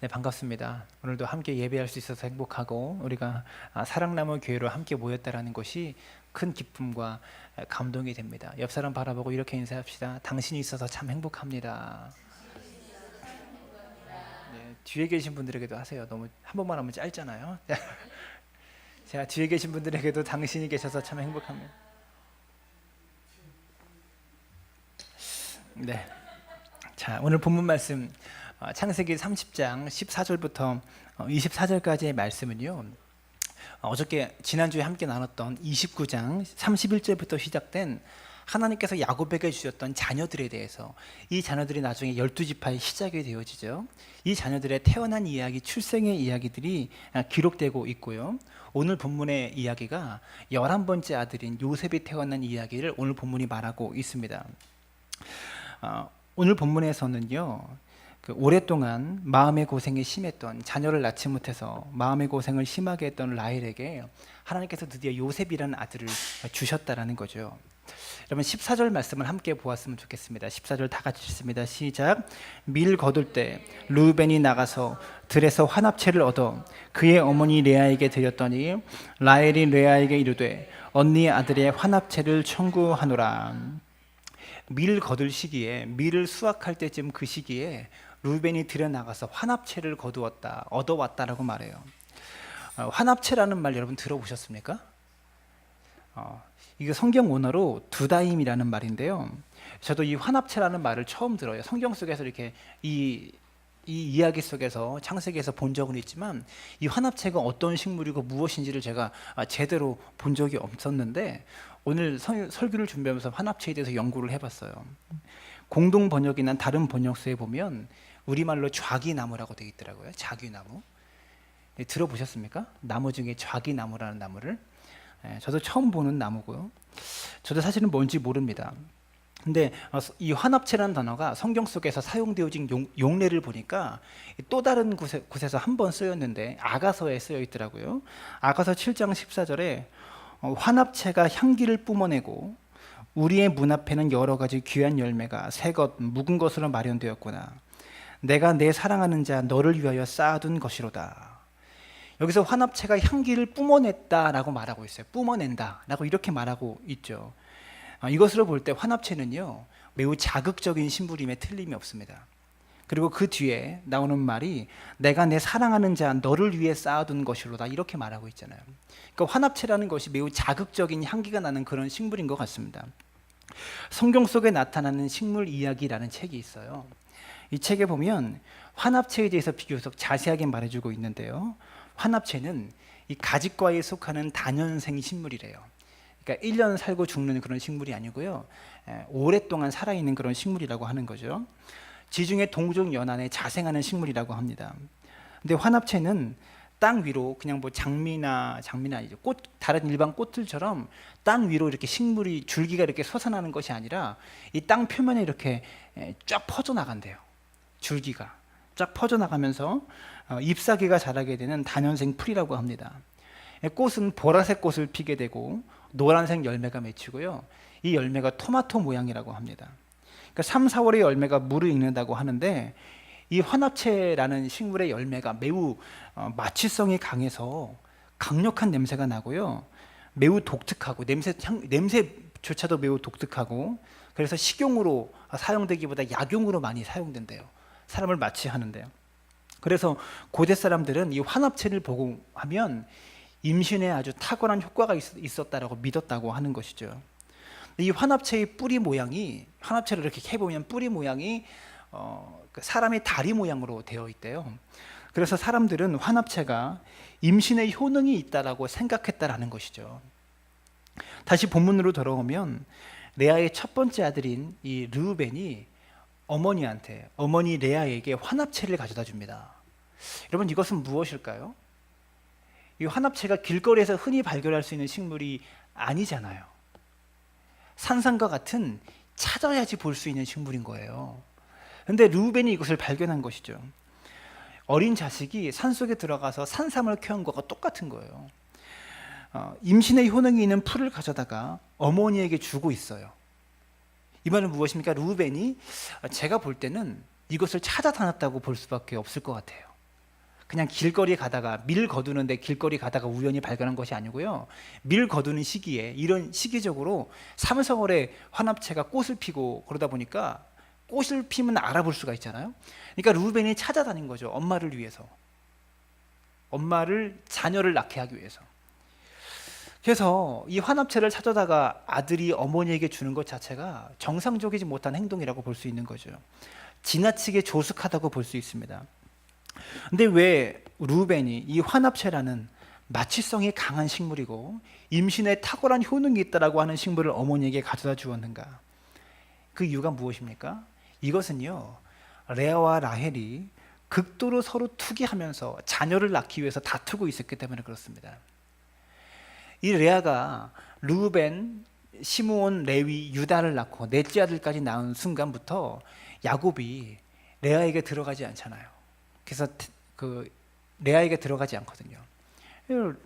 네, 반갑습니다. 오늘도 함께 예배할 수 있어서 행복하고 우리가 아, 사랑나무 교회로 함께 모였다라는 것이 큰 기쁨과 아, 감동이 됩니다. 옆 사람 바라보고 이렇게 인사합시다. 당신이 있어서 참 행복합니다. 네, 뒤에 계신 분들에게도 하세요. 너무 한 번만 하면 짧잖아요. 제가 뒤에 계신 분들에게도 당신이 계셔서 참 행복합니다. 네. 자, 오늘 본문 말씀 어, 창세기 30장 14절부터 24절까지의 말씀은요. 어, 어저께 지난주에 함께 나눴던 29장 31절부터 시작된 하나님께서 야곱에게 주셨던 자녀들에 대해서 이 자녀들이 나중에 열두 지파의 시작이 되어지죠. 이 자녀들의 태어난 이야기, 출생의 이야기들이 아, 기록되고 있고요. 오늘 본문의 이야기가 열한 번째 아들인 요셉이 태어난 이야기를 오늘 본문이 말하고 있습니다. 어, 오늘 본문에서는요. 그 오랫동안 마음의 고생이 심했던 자녀를 낳지 못해서 마음의 고생을 심하게 했던 라헬에게 하나님께서 드디어 요셉이라는 아들을 주셨다라는 거죠. 여러분 14절 말씀을 함께 보았으면 좋겠습니다. 14절 다 같이 읽습니다. 시작. 밀 거둘 때 루벤이 나가서 들에서 환합채를 얻어 그의 어머니 레아에게 드렸더니 라헬이 레아에게 이르되 언니의 아들의 환합채를 청구하노라. 밀 거둘 시기에 밀을 수확할 때쯤 그 시기에 루벤이 들여 나가서 환합채를 거두었다, 얻어왔다라고 말해요. 어, 환합채라는 말 여러분 들어보셨습니까? 어, 이게 성경 원어로 두다임이라는 말인데요. 저도 이 환합채라는 말을 처음 들어요. 성경 속에서 이렇게 이, 이 이야기 속에서 창세기에서 본 적은 있지만 이 환합채가 어떤 식물이고 무엇인지를 제가 아, 제대로 본 적이 없었는데 오늘 설, 설교를 준비하면서 환합채에 대해서 연구를 해봤어요. 공동 번역이나 다른 번역서에 보면 우리말로 좌기나무라고 되어 있더라고요. 좌기나무. 네, 들어보셨습니까? 나무 중에 좌기나무라는 나무를. 예, 저도 처음 보는 나무고요. 저도 사실은 뭔지 모릅니다. 근데 어, 이 환합체라는 단어가 성경 속에서 사용되어진 용, 용례를 보니까 또 다른 곳에, 곳에서 한 번 쓰였는데 아가서에 쓰여 있더라고요. 아가서 7장 14절에 어, 환합체가 향기를 뿜어내고 우리의 문 앞에는 여러 가지 귀한 열매가 새것 묵은 것으로 마련되었구나. 내가 내 사랑하는 자 너를 위하여 쌓아둔 것이로다. 여기서 환합체가 향기를 뿜어냈다라고 말하고 있어요. 뿜어낸다라고 이렇게 말하고 있죠. 아, 이것으로 볼 때 환합체는요 매우 자극적인 심부림에 틀림이 없습니다. 그리고 그 뒤에 나오는 말이 내가 내 사랑하는 자 너를 위해 쌓아둔 것이로다 이렇게 말하고 있잖아요. 그러니까 환합체라는 것이 매우 자극적인 향기가 나는 그런 식물인 것 같습니다. 성경 속에 나타나는 식물 이야기라는 책이 있어요. 이 책에 보면 환합체에 대해서 비교적 자세하게 말해주고 있는데요. 환합체는 이 가지과에 속하는 단연생 식물이래요. 그러니까 1년 살고 죽는 그런 식물이 아니고요. 에, 오랫동안 살아있는 그런 식물이라고 하는 거죠. 지중해 동쪽 연안에 자생하는 식물이라고 합니다. 근데 환합체는 땅 위로 그냥 뭐 장미나 장미나 이제 꽃 다른 일반 꽃들처럼 땅 위로 이렇게 식물이 줄기가 이렇게 솟아나는 것이 아니라 이 땅 표면에 이렇게 에, 쫙 퍼져 나간대요. 줄기가 쫙 퍼져 나가면서 어, 잎사귀가 자라게 되는 단연생 풀이라고 합니다. 꽃은 보라색 꽃을 피게 되고 노란색 열매가 맺히고요. 이 열매가 토마토 모양이라고 합니다. 그러니까 3, 4월의 열매가 물을 읽는다고 하는데 이 환합채라는 식물의 열매가 매우 어, 마취성이 강해서 강력한 냄새가 나고요. 매우 독특하고 냄새 향, 냄새조차도 매우 독특하고 그래서 식용으로 사용되기보다 약용으로 많이 사용된대요. 사람을 마취하는데요. 그래서 고대 사람들은 이 환합체를 보고 하면 임신에 아주 탁월한 효과가 있, 었다라고 믿었다고 하는 것이죠. 이 환합체의 뿌리 모양이 환합체를 이렇게 해보면 뿌리 모양이 어, 그 사람의 다리 모양으로 되어 있대요. 그래서 사람들은 환합체가 임신의 효능이 있다라고 생각했다라는 것이죠. 다시 본문으로 돌아오면 레아의 첫 번째 아들인 이 르우벤이 어머니한테 어머니 레아에게 환합체를 가져다 줍니다. 여러분 이것은 무엇일까요? 이 환합체가 길거리에서 흔히 발견할 수 있는 식물이 아니잖아요. 산삼과 같은 찾아야지 볼 수 있는 식물인 거예요. 근데 루벤이 이것을 발견한 것이죠. 어린 자식이 산 속에 들어가서 산삼을 캐온 것과 똑같은 거예요. 어, 임신의 효능이 있는 풀을 가져다가 어머니에게 주고 있어요. 이 말은 무엇입니까? 루벤이 제가 볼 때는 이것을 찾아 다녔다고 볼 수밖에 없을 것 같아요. 그냥 길거리 가다가 밀 거두는데 길거리 가다가 우연히 발견한 것이 아니고요. 밀 거두는 시기에 이런 시기적으로 삼성월의 환합체가 꽃을 피고 그러다 보니까 꽃을 피면 알아볼 수가 있잖아요. 그러니까 루벤이 찾아다닌 거죠. 엄마를 위해서. 엄마를 자녀를 낳게 하기 위해서. 그래서 이 환합체를 찾아다가 아들이 어머니에게 주는 것 자체가 정상적이지 못한 행동이라고 볼 수 있는 거죠. 지나치게 조숙하다고 볼 수 있습니다. 근데 왜 루벤이 이 환합체라는 마취성이 강한 식물이고 임신에 탁월한 효능이 있다라고 하는 식물을 어머니에게 가져다 주었는가? 그 이유가 무엇입니까? 이것은요. 레아와 라헬이 극도로 서로 투기하면서 자녀를 낳기 위해서 다투고 있었기 때문에 그렇습니다. 이 레아가 루벤, 시므온, 레위, 유다를 낳고 넷째 아들까지 낳은 순간부터 야곱이 레아에게 들어가지 않잖아요. 그래서 그 레아에게 들어가지 않거든요.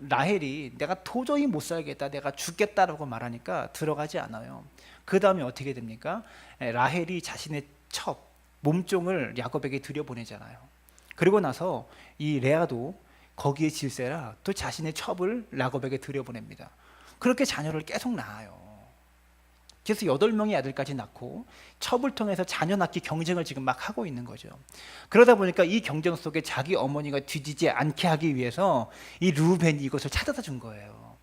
라헬이 내가 도저히 못 살겠다, 내가 죽겠다라고 말하니까 들어가지 않아요. 그 다음에 어떻게 됩니까? 라헬이 자신의 첩 몸종을 야곱에게 들여보내잖아요. 그리고 나서 이 레아도 거기에 질세라 또 자신의 첩을 야곱에게 들여보냅니다. 그렇게 자녀를 계속 낳아요. 그래서 여덟 명의 아들까지 낳고 첩을 통해서 자녀 낳기 경쟁을 지금 막 하고 있는 거죠. 그러다 보니까 이 경쟁 속에 자기 어머니가 뒤지지 않게 하기 위해서 이 루벤이 이것을 찾아다 준 거예요.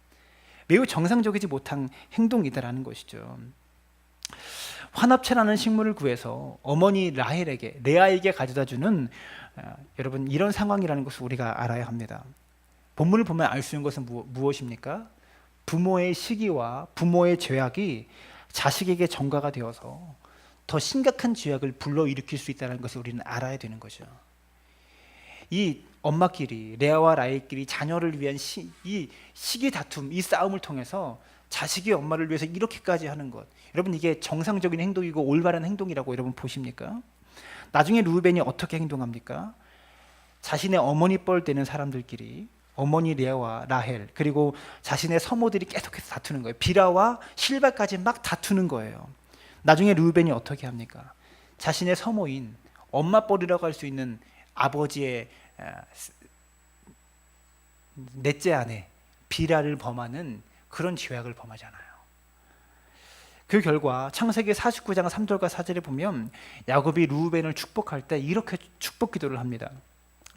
매우 정상적이지 못한 행동이다라는 것이죠. 환합체라는 식물을 구해서 어머니 라헬에게 레아에게 가져다 주는 어, 여러분 이런 상황이라는 것을 우리가 알아야 합니다. 본문을 보면 알 수 있는 것은 무, 무엇입니까? 부모의 시기와 부모의 죄악이 자식에게 전가가 되어서 더 심각한 죄악을 불러일으킬 수 있다는 것을 우리는 알아야 되는 거죠. 이 엄마끼리 레아와 라헬끼리 자녀를 위한 시, 이 시기 다툼, 이 싸움을 통해서 자식이 엄마를 위해서 이렇게까지 하는 것. 여러분 이게 정상적인 행동이고 올바른 행동이라고 여러분 보십니까? 나중에 루벤이 어떻게 행동합니까? 자신의 어머니 뻘 되는 사람들끼리 어머니 레아와 라헬 그리고 자신의 서모들이 계속해서 다투는 거예요. 비라와 실바까지 막 다투는 거예요. 나중에 루벤이 어떻게 합니까? 자신의 서모인 엄마 뻘이라고 할 수 있는 아버지의 넷째 아내 비라를 범하는 그런 죄악을 범하잖아요. 그 결과 창세기 49장 3절과 4절에 보면 야곱이 루벤을 축복할 때 이렇게 축복 기도를 합니다.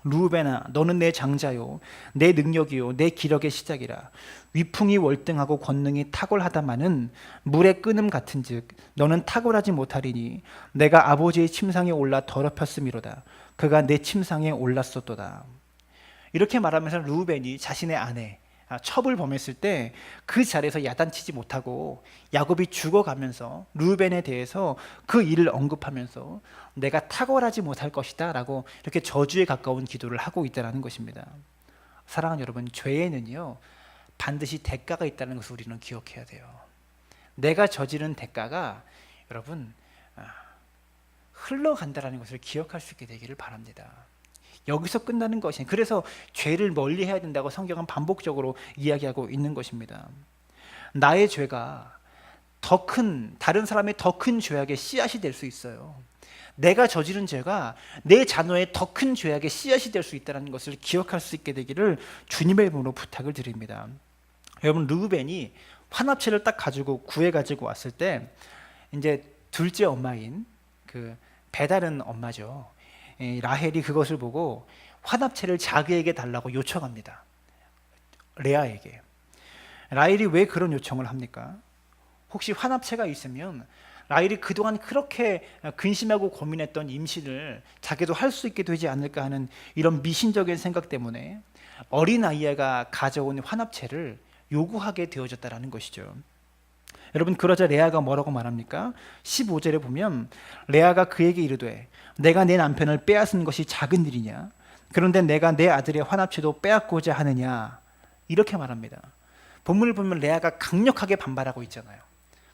루벤아 너는 내 장자요 내 능력이요 내 기력의 시작이라. 위풍이 월등하고 권능이 탁월하다마는 물의 끄음 같은즉 너는 탁월하지 못하리니 내가 아버지의 침상에 올라 더럽혔음이로다. 그가 내 침상에 올랐었도다. 이렇게 말하면서 루벤이 자신의 아내 아, 첩을 범했을 때 그 자리에서 야단치지 못하고 야곱이 죽어가면서 루벤에 대해서 그 일을 언급하면서 내가 탁월하지 못할 것이다 라고 이렇게 저주에 가까운 기도를 하고 있다라는 것입니다. 사랑하는 여러분, 죄에는요 반드시 대가가 있다는 것을 우리는 기억해야 돼요. 내가 저지른 대가가 여러분 아, 흘러간다라는 것을 기억할 수 있게 되기를 바랍니다. 여기서 끝나는 것이 그래서 죄를 멀리 해야 된다고 성경은 반복적으로 이야기하고 있는 것입니다. 나의 죄가 더 큰 다른 사람의 더 큰 죄악의 씨앗이 될 수 있어요. 내가 저지른 죄가 내 자녀의 더 큰 죄악의 씨앗이 될 수 있다는 것을 기억할 수 있게 되기를 주님의 이름으로 부탁을 드립니다. 여러분 르우벤이 환합체를 딱 가지고 구해 가지고 왔을 때 이제 둘째 엄마인 그 배다른 엄마죠. 라헬이 그것을 보고 화납체를 자기에게 달라고 요청합니다. 레아에게. 라헬이 왜 그런 요청을 합니까? 혹시 화납체가 있으면 라헬이 그동안 그렇게 근심하고 고민했던 임신을 자기도 할 수 있게 되지 않을까 하는 이런 미신적인 생각 때문에 어린 아이가 가져온 환합체를 요구하게 되어졌다라는 것이죠. 여러분 그러자 레아가 뭐라고 말합니까? 15절에 보면 레아가 그에게 이르되 내가 내 남편을 빼앗은 것이 작은 일이냐? 그런데 내가 내 아들의 환합체도 빼앗고자 하느냐? 이렇게 말합니다. 본문을 보면 레아가 강력하게 반발하고 있잖아요.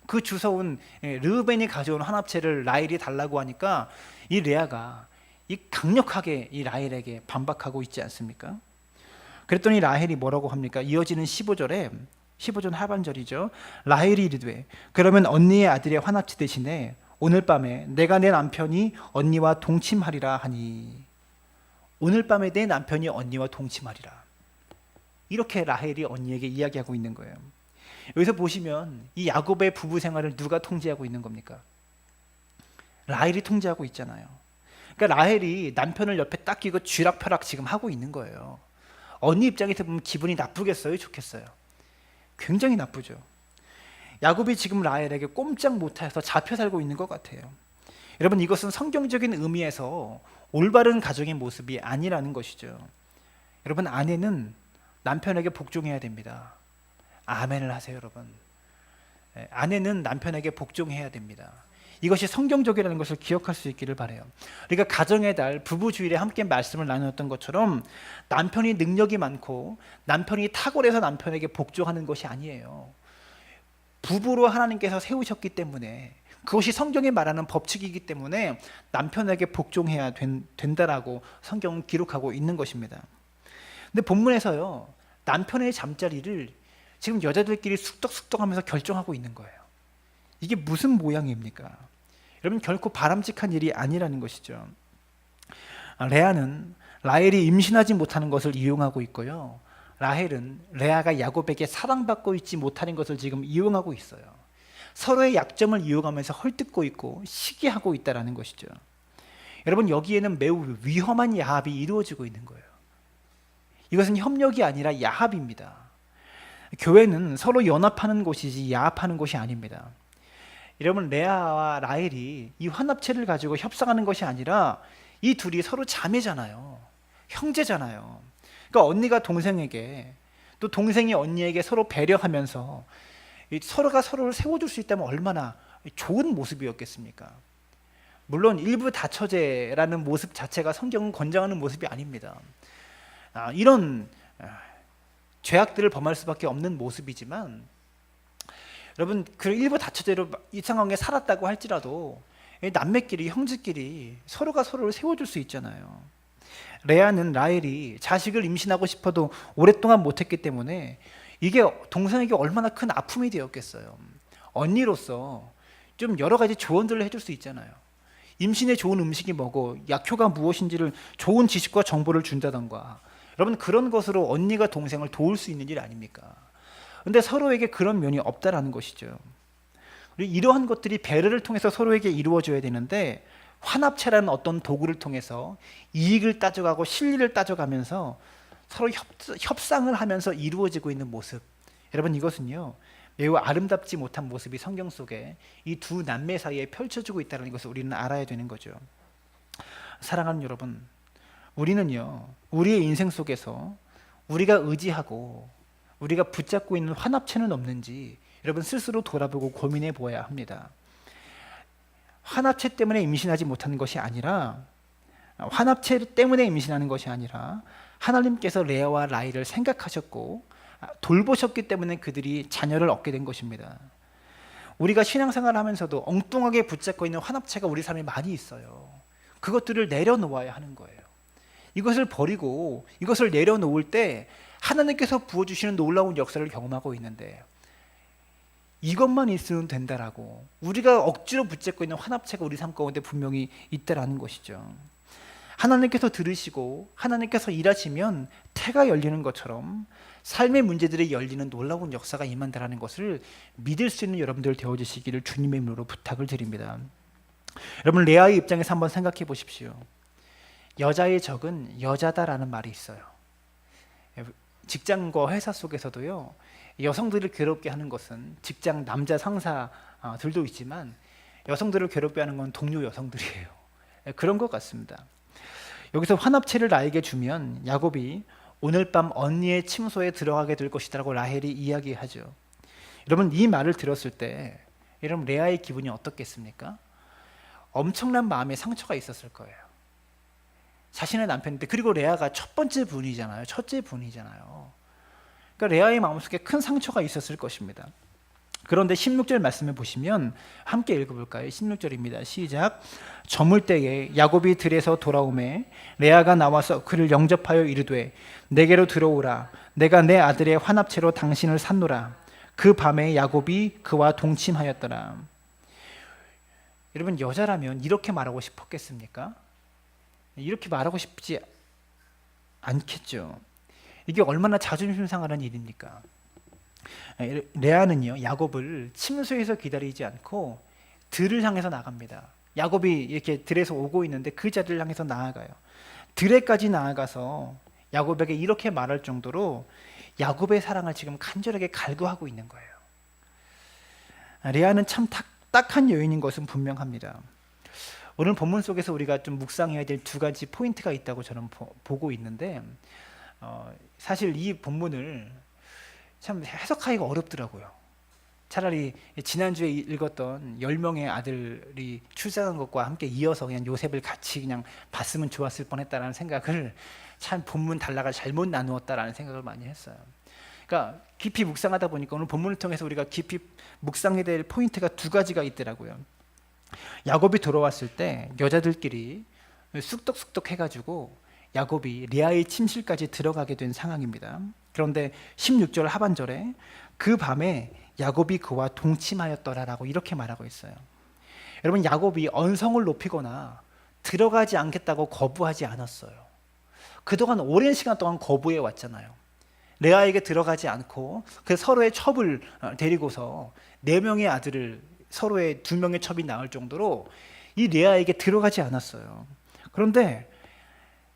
그 주서운 예, 르벤이 가져온 환합체를 라헬이 달라고 하니까 이 레아가 이 강력하게 이 라헬에게 반박하고 있지 않습니까? 그랬더니 라헬이 뭐라고 합니까? 이어지는 15절에 15절 하반절이죠. 라헬이 이르되 그러면 언니의 아들의 환합체 대신에 오늘 밤에 내가 내 남편이 언니와 동침하리라 하니 오늘 밤에 내 남편이 언니와 동침하리라. 이렇게 라헬이 언니에게 이야기하고 있는 거예요. 여기서 보시면 이 야곱의 부부 생활을 누가 통제하고 있는 겁니까? 라헬이 통제하고 있잖아요. 그러니까 라헬이 남편을 옆에 딱 끼고 쥐락펴락 지금 하고 있는 거예요. 언니 입장에서 보면 기분이 나쁘겠어요, 좋겠어요? 굉장히 나쁘죠. 야곱이 지금 라헬에게 꼼짝 못해서 잡혀 살고 있는 것 같아요. 여러분 이것은 성경적인 의미에서 올바른 가정의 모습이 아니라는 것이죠. 여러분 아내는 남편에게 복종해야 됩니다. 아멘을 하세요, 여러분. 예, 아내는 남편에게 복종해야 됩니다. 이것이 성경적이라는 것을 기억할 수 있기를 바래요. 그러니까 가정의 달 부부 주일에 함께 말씀을 나누었던 것처럼 남편이 능력이 많고 남편이 탁월해서 남편에게 복종하는 것이 아니에요. 부부로 하나님께서 세우셨기 때문에 그것이 성경에 말하는 법칙이기 때문에 남편에게 복종해야 된, 된다라고 성경은 기록하고 있는 것입니다. 근데 본문에서요 남편의 잠자리를 지금 여자들끼리 쑥덕쑥덕하면서 결정하고 있는 거예요. 이게 무슨 모양입니까? 여러분 결코 바람직한 일이 아니라는 것이죠. 아, 레아는 라헬이 임신하지 못하는 것을 이용하고 있고요. 라헬은 레아가 야곱에게 사랑받고 있지 못하는 것을 지금 이용하고 있어요. 서로의 약점을 이용하면서 헐뜯고 있고 시기하고 있다라는 것이죠. 여러분 여기에는 매우 위험한 야합이 이루어지고 있는 거예요. 이것은 협력이 아니라 야합입니다. 교회는 서로 연합하는 곳이지 야합하는 곳이 아닙니다. 여러분 레아와 라헬이 이 환합체를 가지고 협상하는 것이 아니라 이 둘이 서로 자매잖아요. 형제잖아요. 그러니까 언니가 동생에게 또 동생이 언니에게 서로 배려하면서 이 서로가 서로를 세워줄 수 있다면 얼마나 좋은 모습이었겠습니까? 물론 일부 다처제라는 모습 자체가 성경은 권장하는 모습이 아닙니다. 아, 이런 아, 죄악들을 범할 수밖에 없는 모습이지만 여러분 그 일부 다처제로 이 상황에 살았다고 할지라도 이 남매끼리 형제끼리 서로가 서로를 세워줄 수 있잖아요. 레아는 라헬이 자식을 임신하고 싶어도 오랫동안 못했기 때문에 이게 동생에게 얼마나 큰 아픔이 되었겠어요. 언니로서 좀 여러 가지 조언들을 해줄 수 있잖아요. 임신에 좋은 음식이 뭐고 약효가 무엇인지를 좋은 지식과 정보를 준다던가 여러분 그런 것으로 언니가 동생을 도울 수 있는 일 아닙니까? 근데 서로에게 그런 면이 없다라는 것이죠. 이러한 것들이 배려를 통해서 서로에게 이루어져야 되는데 환합체라는 어떤 도구를 통해서 이익을 따져가고 실리를 따져가면서 서로 협, 협상을 하면서 이루어지고 있는 모습. 여러분 이것은요 매우 아름답지 못한 모습이 성경 속에 이 두 남매 사이에 펼쳐지고 있다는 것을 우리는 알아야 되는 거죠. 사랑하는 여러분, 우리는요 우리의 인생 속에서 우리가 의지하고 우리가 붙잡고 있는 환합체는 없는지 여러분 스스로 돌아보고 고민해 보아야 합니다. 환합체 때문에 임신하지 못하는 것이 아니라 환합체 때문에 임신하는 것이 아니라 하나님께서 레아와 라이를 생각하셨고 돌보셨기 때문에 그들이 자녀를 얻게 된 것입니다. 우리가 신앙생활을 하면서도 엉뚱하게 붙잡고 있는 환합체가 우리 삶에 많이 있어요. 그것들을 내려놓아야 하는 거예요. 이것을 버리고 이것을 내려놓을 때 하나님께서 부어주시는 놀라운 역사를 경험하고 있는데 이것만 있으면 된다라고 우리가 억지로 붙잡고 있는 환합체가 우리 삶 가운데 분명히 있다라는 것이죠. 하나님께서 들으시고 하나님께서 일하시면 태가 열리는 것처럼 삶의 문제들이 열리는 놀라운 역사가 임한다라는 것을 믿을 수 있는 여러분들 되어 주시기를 주님의 이름으로 부탁을 드립니다. 여러분 레아의 입장에서 한번 생각해 보십시오. 여자의 적은 여자다라는 말이 있어요. 직장과 회사 속에서도요. 여성들을 괴롭게 하는 것은 직장 남자 상사들도 있지만 여성들을 괴롭게 하는 건 동료 여성들이에요. 그런 것 같습니다. 여기서 환합체를 나에게 주면 야곱이 오늘 밤 언니의 침소에 들어가게 될 것이다라고 라헬이 이야기하죠. 여러분 이 말을 들었을 때 여러분 레아의 기분이 어떻겠습니까? 엄청난 마음의 상처가 있었을 거예요. 자신의 남편인데 그리고 레아가 첫 번째 분이잖아요. 첫째 분이잖아요. 그러니까 레아의 마음속에 큰 상처가 있었을 것입니다. 그런데 16절 말씀을 보시면 함께 읽어볼까요? 16절입니다. 시작. 저물 때에 야곱이 들에서 돌아오매 레아가 나와서 그를 영접하여 이르되 내게로 들어오라. 내가 내 아들의 환합체로 당신을 산노라. 그 밤에 야곱이 그와 동침하였더라. 여러분 여자라면 이렇게 말하고 싶었겠습니까? 이렇게 말하고 싶지 않겠죠. 이게 얼마나 자존심 상하는 일입니까? 레아는요 야곱을 침소에서 기다리지 않고 들을 향해서 나갑니다. 야곱이 이렇게 들에서 오고 있는데 그 자리를 향해서 나아가요. 들에까지 나아가서 야곱에게 이렇게 말할 정도로 야곱의 사랑을 지금 간절하게 갈구하고 있는 거예요. 레아는 참 딱, 딱한 여인인 것은 분명합니다. 오늘 본문 속에서 우리가 좀 묵상해야 될 두 가지 포인트가 있다고 저는 보, 고 있는데 어, 사실 이 본문을 참 해석하기가 어렵더라고요. 차라리 지난주에 읽었던 10명의 아들이 출생한 것과 함께 이어서 그냥 요셉을 같이 그냥 봤으면 좋았을 뻔했다라는 생각을 참 본문 단락을 잘못 나누었다라는 생각을 많이 했어요. 그러니까 깊이 묵상하다 보니까 오늘 본문을 통해서 우리가 깊이 묵상해야 될 포인트가 두 가지가 있더라고요. 야곱이 돌아왔을 때 여자들끼리 쑥덕쑥덕 해가지고 야곱이 리아의 침실까지 들어가게 된 상황입니다. 그런데 16절 하반절에 그 밤에 야곱이 그와 동침하였더라라고 이렇게 말하고 있어요. 여러분 야곱이 언성을 높이거나 들어가지 않겠다고 거부하지 않았어요. 그동안 오랜 시간 동안 거부해 왔잖아요. 레아에게 들어가지 않고 그 서로의 첩을 어, 데리고서 네 명의 아들을 서로의 두 명의 첩이 나올 정도로 이 레아에게 들어가지 않았어요. 그런데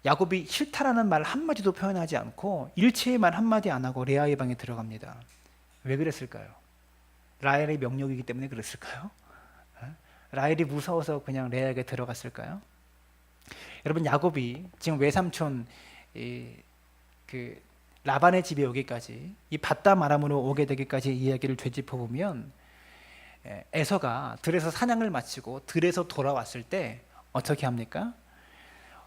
야곱이 싫다라는 말 한마디도 표현하지 않고 일체의 말 한마디 안 하고 레아의 방에 들어갑니다. 왜 그랬을까요? 라헬의 명령이기 때문에 그랬을까요? 어? 라헬이 무서워서 그냥 레아에게 들어갔을까요? 여러분 야곱이 지금 외삼촌 이, 그 라반의 집에 오기까지 이 바담 아람으로 오게 되기까지 이야기를 되짚어 보면 에서가 들에서 사냥을 마치고 들에서 돌아왔을 때 어떻게 합니까?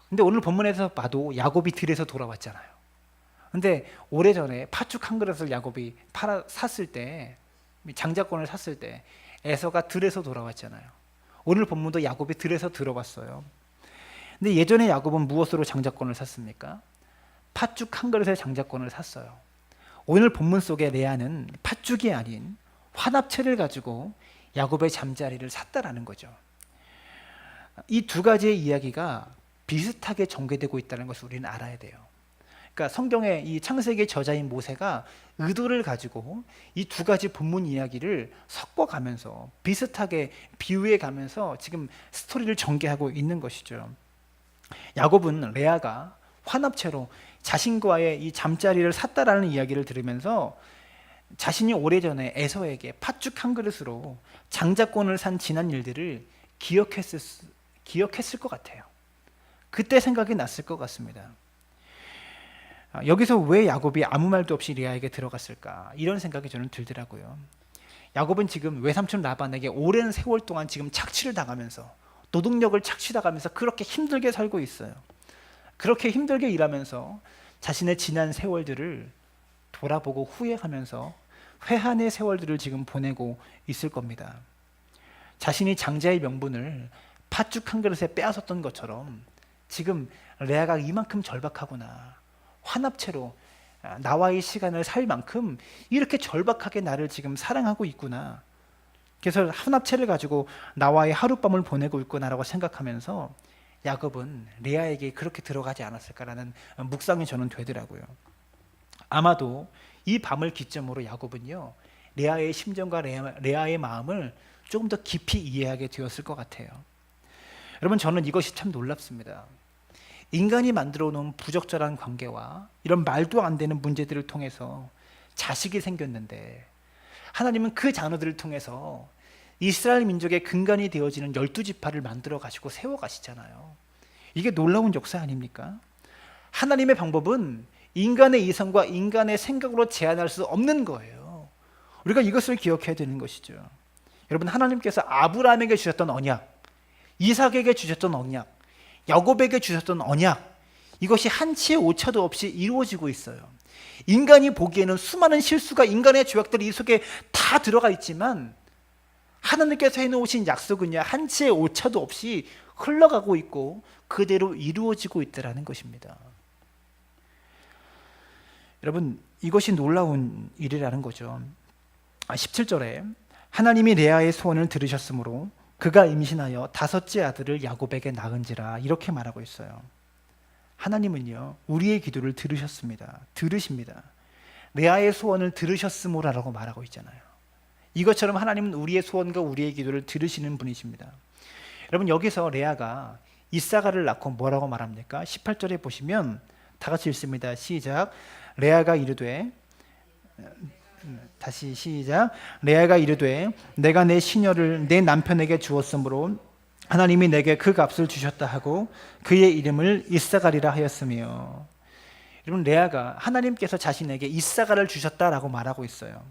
근데 오늘 본문에서 봐도 야곱이 들에서 돌아왔잖아요. 근데 오래전에 파축 한 그릇을 야곱이 팔아 샀을 때 장자권을 샀을 때 에서가 들에서 돌아왔잖아요. 오늘 본문도 야곱이 들에서 들어왔어요. 근데 예전에 야곱은 무엇으로 장자권을 샀습니까? 팥죽 한 그릇의 장자권을 샀어요. 오늘 본문 속의 레아는 팥죽이 아닌 화납채를 가지고 야곱의 잠자리를 샀다라는 거죠. 이 두 가지의 이야기가 비슷하게 전개되고 있다는 것을 우리는 알아야 돼요. 그러니까 성경의 이 창세기 저자인 모세가 의도를 가지고 이 두 가지 본문 이야기를 섞어가면서 비슷하게 비유해 가면서 지금 스토리를 전개하고 있는 것이죠. 야곱은 레아가 환합체로 자신과의 이 잠자리를 샀다라는 이야기를 들으면서 자신이 오래전에 에서에게 팥죽 한 그릇으로 장자권을 산 지난 일들을 기억했을, 기억했을 것 같아요. 그때 생각이 났을 것 같습니다. 아, 여기서 왜 야곱이 아무 말도 없이 리아에게 들어갔을까? 이런 생각이 저는 들더라고요. 야곱은 지금 외삼촌 라반에게 오랜 세월 동안 지금 착취를 당하면서 노동력을 착취당하면서 그렇게 힘들게 살고 있어요. 그렇게 힘들게 일하면서 자신의 지난 세월들을 돌아보고 후회하면서 회한의 세월들을 지금 보내고 있을 겁니다. 자신이 장자의 명분을 팥죽 한 그릇에 빼앗았던 것처럼 지금 레아가 이만큼 절박하구나. 환합체로 나와의 시간을 살 만큼 이렇게 절박하게 나를 지금 사랑하고 있구나. 그래서 환합체를 가지고 나와의 하룻밤을 보내고 있구나라고 생각하면서 야곱은 레아에게 그렇게 들어가지 않았을까라는 묵상이 저는 되더라고요. 아마도 이 밤을 기점으로 야곱은요 레아의 심정과 레아, 의 마음을 조금 더 깊이 이해하게 되었을 것 같아요. 여러분 저는 이것이 참 놀랍습니다. 인간이 만들어 놓은 부적절한 관계와 이런 말도 안 되는 문제들을 통해서 자식이 생겼는데 하나님은 그 자녀들을 통해서 이스라엘 민족의 근간이 되어지는 열두 지파를 만들어 가지고 세워 가시잖아요. 이게 놀라운 역사 아닙니까? 하나님의 방법은 인간의 이성과 인간의 생각으로 제한할 수 없는 거예요. 우리가 이것을 기억해야 되는 것이죠. 여러분 하나님께서 아브라함에게 주셨던 언약, 이삭에게 주셨던 언약, 야곱에게 주셨던 언약 이것이 한치의 오차도 없이 이루어지고 있어요. 인간이 보기에는 수많은 실수가 인간의 죄악들이 이 속에 다 들어가 있지만 하나님께서 해놓으신 약속은요 한치의 오차도 없이 흘러가고 있고 그대로 이루어지고 있다라는 것입니다. 여러분 이것이 놀라운 일이라는 거죠. 17절에 아, 하나님이 레아의 소원을 들으셨으므로 그가 임신하여 다섯째 아들을 야곱에게 낳은지라 이렇게 말하고 있어요. 하나님은요 우리의 기도를 들으셨습니다. 들으십니다. 레아의 소원을 들으셨으모라라고 말하고 있잖아요. 이것처럼 하나님은 우리의 소원과 우리의 기도를 들으시는 분이십니다. 여러분 여기서 레아가 이사가를 낳고 뭐라고 말합니까? 18절에 보시면 다 같이 읽습니다. 시작. 레아가 이르되 다시 시작. 레아가 이르되 내가 내 시녀를 내 남편에게 주었으므로 하나님이 내게 그 값을 주셨다 하고 그의 이름을 이사가리라 하였으며 여러분 레아가 하나님께서 자신에게 이사가를 주셨다라고 말하고 있어요.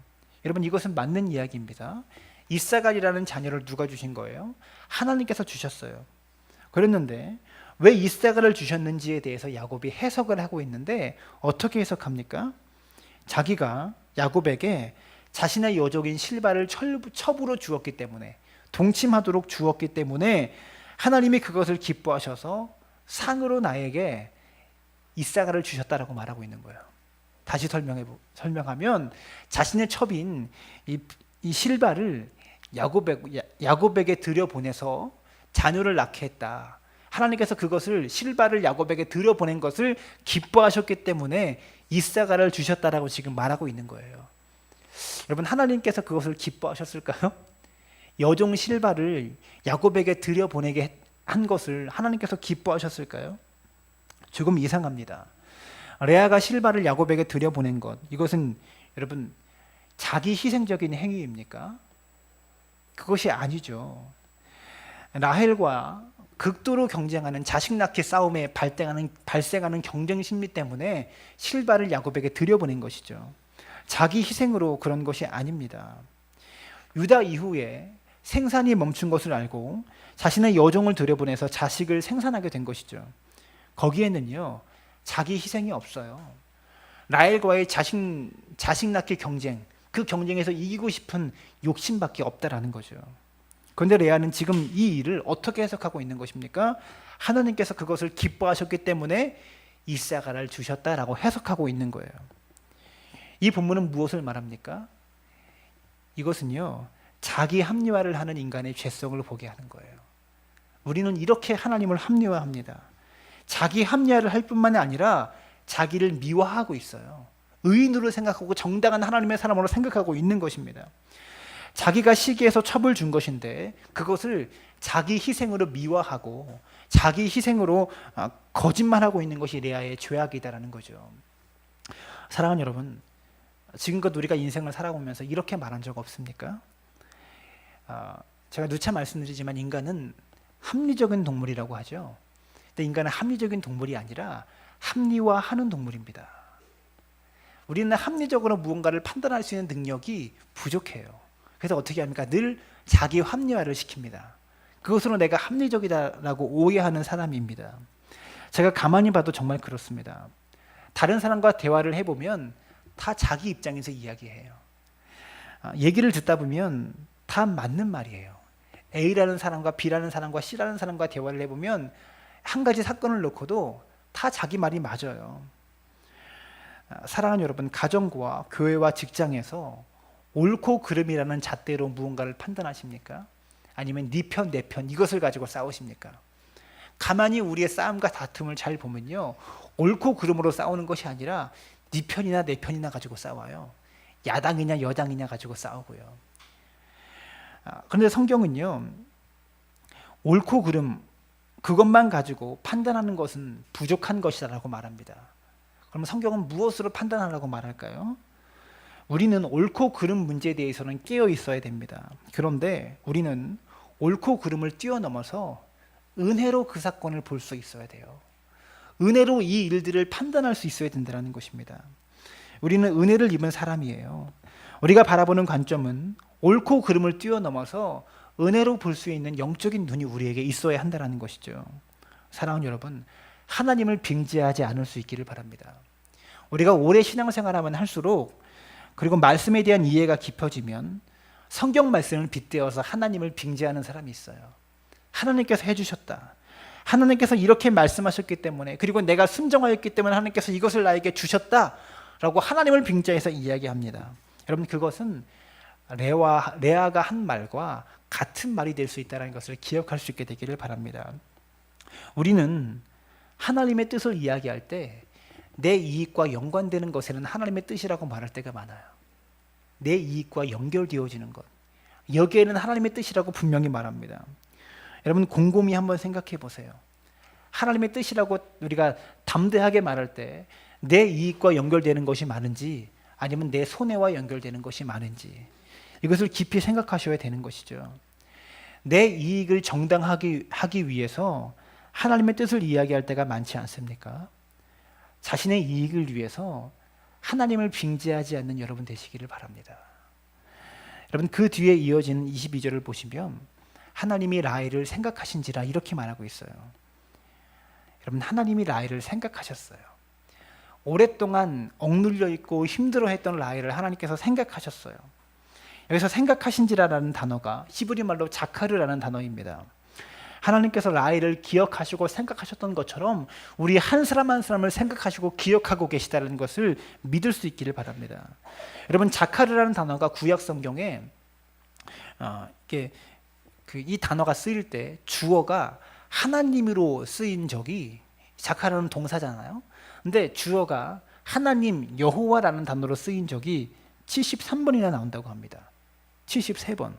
여러분 이것은 맞는 이야기입니다. 이사가리라는 자녀를 누가 주신 거예요? 하나님께서 주셨어요. 그랬는데 왜 이사가를 주셨는지에 대해서 야곱이 해석을 하고 있는데 어떻게 해석합니까? 자기가 야곱에게 자신의 여종인 실바를 첩으로 주었기 때문에 동침하도록 주었기 때문에 하나님이 그것을 기뻐하셔서 상으로 나에게 이사가를 주셨다라고 말하고 있는 거예요. 다시 설명해 설명하면 자신의 첩인 이, 이 실바를 야곱에, 야곱에게 들여 보내서 자녀를 낳게 했다. 하나님께서 그것을 실바를 야곱에게 들여 보낸 것을 기뻐하셨기 때문에 이사가를 주셨다라고 지금 말하고 있는 거예요. 여러분 하나님께서 그것을 기뻐하셨을까요? 여종 실바를 야곱에게 들여 보내게 한 것을 하나님께서 기뻐하셨을까요? 조금 이상합니다. 레아가 실바를 야곱에게 들여 보낸 것 이것은 여러분 자기 희생적인 행위입니까? 그것이 아니죠. 라헬과 극도로 경쟁하는 자식 낳기 싸움에 발생하는, 발생하는 경쟁 심리 때문에 실바를 야곱에게 들여보낸 것이죠. 자기 희생으로 그런 것이 아닙니다. 유다 이후에 생산이 멈춘 것을 알고 자신의 여종을 들여보내서 자식을 생산하게 된 것이죠. 거기에는요, 자기 희생이 없어요. 라헬과의 자식, 자식 낳기 경쟁, 그 경쟁에서 이기고 싶은 욕심밖에 없다라는 거죠. 그런데 레아는 지금 이 일을 어떻게 해석하고 있는 것입니까? 하나님께서 그것을 기뻐하셨기 때문에 이사가를 주셨다라고 해석하고 있는 거예요. 이 본문은 무엇을 말합니까? 이것은요, 자기 합리화를 하는 인간의 죄성을 보게 하는 거예요. 우리는 이렇게 하나님을 합리화합니다. 자기 합리화를 할 뿐만이 아니라 자기를 미화하고 있어요. 의인으로 생각하고 정당한 하나님의 사람으로 생각하고 있는 것입니다. 자기가 시기에서 첩을 준 것인데 그것을 자기 희생으로 미화하고 자기 희생으로 아, 거짓말하고 있는 것이 레아의 죄악이다라는 거죠. 사랑하는 여러분, 지금껏 우리가 인생을 살아오면서 이렇게 말한 적 없습니까? 아, 제가 누차 말씀드리지만 인간은 합리적인 동물이라고 하죠. 근데 인간은 합리적인 동물이 아니라 합리화하는 동물입니다. 우리는 합리적으로 무언가를 판단할 수 있는 능력이 부족해요. 그래서 어떻게 합니까? 늘 자기 합리화를 시킵니다. 그것으로 내가 합리적이다라고 오해하는 사람입니다. 제가 가만히 봐도 정말 그렇습니다. 다른 사람과 대화를 해보면 다 자기 입장에서 이야기해요. 아, 얘기를 듣다 보면 다 맞는 말이에요. A라는 사람과 B라는 사람과 C라는 사람과 대화를 해보면 한 가지 사건을 놓고도 다 자기 말이 맞아요. 아, 사랑하는 여러분, 가정과 교회와 직장에서 옳고 그름이라는 잣대로 무언가를 판단하십니까? 아니면 네 편, 내 편 이것을 가지고 싸우십니까? 가만히 우리의 싸움과 다툼을 잘 보면요. 옳고 그름으로 싸우는 것이 아니라 네 편이나 내 편이나 가지고 싸워요. 야당이냐 여당이냐 가지고 싸우고요. 아, 그런데 성경은요. 옳고 그름 그것만 가지고 판단하는 것은 부족한 것이다라고 말합니다. 그러면 성경은 무엇으로 판단하라고 말할까요? 우리는 옳고 그름 문제에 대해서는 깨어 있어야 됩니다. 그런데 우리는 옳고 그름을 뛰어넘어서 은혜로 그 사건을 볼 수 있어야 돼요. 은혜로 이 일들을 판단할 수 있어야 된다는 것입니다. 우리는 은혜를 입은 사람이에요. 우리가 바라보는 관점은 옳고 그름을 뛰어넘어서 은혜로 볼 수 있는 영적인 눈이 우리에게 있어야 한다는 것이죠. 사랑하는 여러분, 하나님을 빙자하지 않을 수 있기를 바랍니다. 우리가 오래 신앙생활하면 할수록 그리고 말씀에 대한 이해가 깊어지면 성경 말씀을 빗대어서 하나님을 빙자하는 사람이 있어요. 하나님께서 해주셨다. 하나님께서 이렇게 말씀하셨기 때문에 그리고 내가 순종하였기 때문에 하나님께서 이것을 나에게 주셨다라고 하나님을 빙자해서 이야기합니다. 여러분 그것은 레와 레아가 한 말과 같은 말이 될 수 있다는 것을 기억할 수 있게 되기를 바랍니다. 우리는 하나님의 뜻을 이야기할 때 내 이익과 연관되는 것에는 하나님의 뜻이라고 말할 때가 많아요. 내 이익과 연결되어지는 것. 여기에는 하나님의 뜻이라고 분명히 말합니다. 여러분 곰곰이 한번 생각해 보세요. 하나님의 뜻이라고 우리가 담대하게 말할 때 내 이익과 연결되는 것이 많은지 아니면 내 손해와 연결되는 것이 많은지 이것을 깊이 생각하셔야 되는 것이죠. 내 이익을 정당하게 하기 위해서 하나님의 뜻을 이야기할 때가 많지 않습니까? 자신의 이익을 위해서 하나님을 빙자하지 않는 여러분 되시기를 바랍니다. 여러분 그 뒤에 이어지는 22절을 보시면 하나님이 라헬을 생각하신지라 이렇게 말하고 있어요. 여러분 하나님이 라헬을 생각하셨어요. 오랫동안 억눌려 있고 힘들어했던 라헬을 하나님께서 생각하셨어요. 여기서 생각하신지라라는 단어가 히브리 말로 자카르라는 단어입니다. 하나님께서 라헬을 기억하시고 생각하셨던 것처럼 우리 한 사람 한 사람을 생각하시고 기억하고 계시다는 것을 믿을 수 있기를 바랍니다. 여러분 자카르라는 단어가 구약 성경에 어, 이게 그 이 단어가 쓰일 때 주어가 하나님으로 쓰인 적이 자카르는 동사잖아요. 근데 주어가 하나님 여호와라는 단어로 쓰인 적이 73번이나 나온다고 합니다. 73번.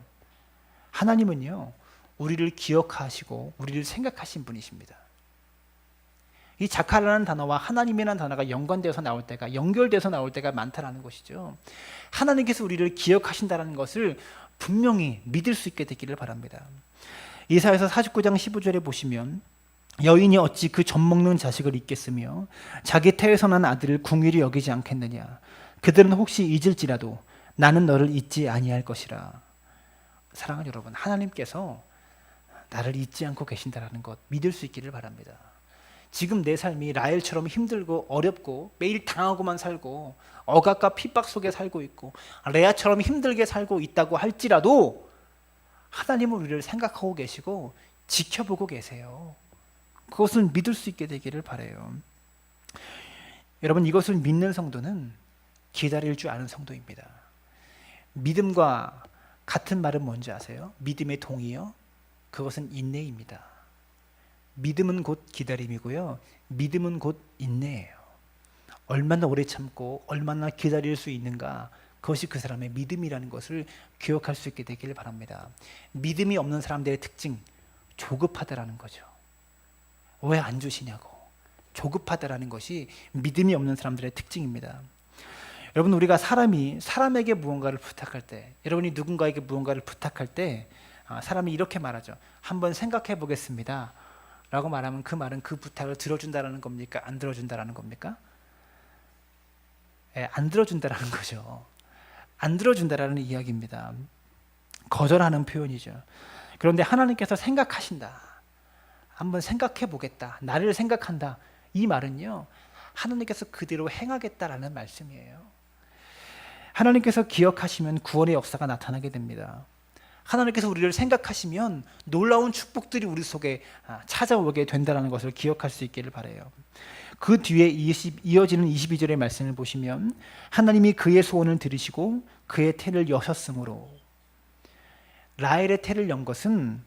하나님은요. 우리를 기억하시고 우리를 생각하신 분이십니다. 이 자카라는 단어와 하나님이라는 단어가 연관되어서 나올 때가 연결돼서 나올 때가 많다라는 것이죠. 하나님께서 우리를 기억하신다는 것을 분명히 믿을 수 있게 되기를 바랍니다. 이사에서 49장 15절에 보시면 여인이 어찌 그 젖먹는 자식을 잊겠으며 자기 태에서 난 아들을 궁일이 여기지 않겠느냐 그들은 혹시 잊을지라도 나는 너를 잊지 아니할 것이라 사랑하는 여러분 하나님께서 나를 잊지 않고 계신다라는 것 믿을 수 있기를 바랍니다. 지금 내 삶이 라헬처럼 힘들고 어렵고 매일 당하고만 살고 억압과 핍박 속에 살고 있고 레아처럼 힘들게 살고 있다고 할지라도 하나님은 우리를 생각하고 계시고 지켜보고 계세요. 그것을 믿을 수 있게 되기를 바래요. 여러분 이것을 믿는 성도는 기다릴 줄 아는 성도입니다. 믿음과 같은 말은 뭔지 아세요? 믿음의 동의요. 그것은 인내입니다. 믿음은 곧 기다림이고요. 믿음은 곧 인내예요. 얼마나 오래 참고 얼마나 기다릴 수 있는가 그것이 그 사람의 믿음이라는 것을 기억할 수 있게 되기를 바랍니다. 믿음이 없는 사람들의 특징 조급하다라는 거죠. 왜 안 주시냐고 조급하다라는 것이 믿음이 없는 사람들의 특징입니다. 여러분 우리가 사람이 사람에게 무언가를 부탁할 때 여러분이 누군가에게 무언가를 부탁할 때 아, 사람이 이렇게 말하죠. 한번 생각해 보겠습니다. 라고 말하면 그 말은 그 부탁을 들어준다라는 겁니까? 안 들어준다라는 겁니까? 예, 안 들어준다라는 거죠. 안 들어준다라는 이야기입니다. 거절하는 표현이죠. 그런데 하나님께서 생각하신다. 한번 생각해 보겠다. 나를 생각한다. 이 말은요. 하나님께서 그대로 행하겠다라는 말씀이에요. 하나님께서 기억하시면 구원의 역사가 나타나게 됩니다. 하나님께서 우리를 생각하시면 놀라운 축복들이 우리 속에 아, 찾아오게 된다는 것을 기억할 수 있기를 바래요. 그 뒤에 20, 이어지는 22절의 말씀을 보시면 하나님이 그의 소원을 들으시고 그의 태를 여셨으므로 라헬의 태를 연 것은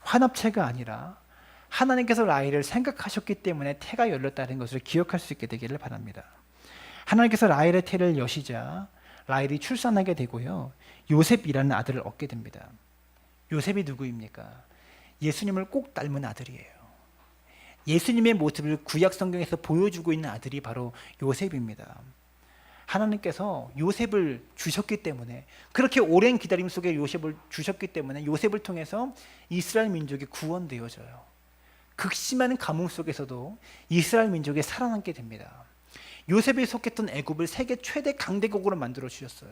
환합체가 아니라 하나님께서 라헬을 생각하셨기 때문에 태가 열렸다는 것을 기억할 수 있게 되기를 바랍니다. 하나님께서 라헬의 태를 여시자 라헬이 출산하게 되고요. 요셉이라는 아들을 얻게 됩니다. 요셉이 누구입니까? 예수님을 꼭 닮은 아들이에요. 예수님의 모습을 구약 성경에서 보여주고 있는 아들이 바로 요셉입니다. 하나님께서 요셉을 주셨기 때문에 그렇게 오랜 기다림 속에 요셉을 주셨기 때문에 요셉을 통해서 이스라엘 민족이 구원되어져요. 극심한 가뭄 속에서도 이스라엘 민족이 살아남게 됩니다. 요셉이 속했던 애굽을 세계 최대 강대국으로 만들어 주셨어요.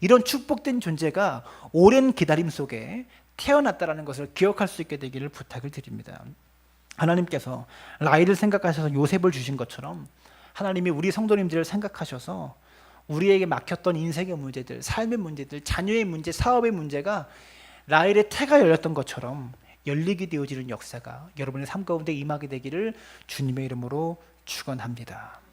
이런 축복된 존재가 오랜 기다림 속에 태어났다라는 것을 기억할 수 있게 되기를 부탁을 드립니다. 하나님께서 라이를 생각하셔서 요셉을 주신 것처럼 하나님이 우리 성도님들을 생각하셔서 우리에게 막혔던 인생의 문제들, 삶의 문제들, 자녀의 문제, 사업의 문제가 라일의 태가 열렸던 것처럼 열리게 되어지는 역사가 여러분의 삶 가운데 임하게 되기를 주님의 이름으로 축원합니다.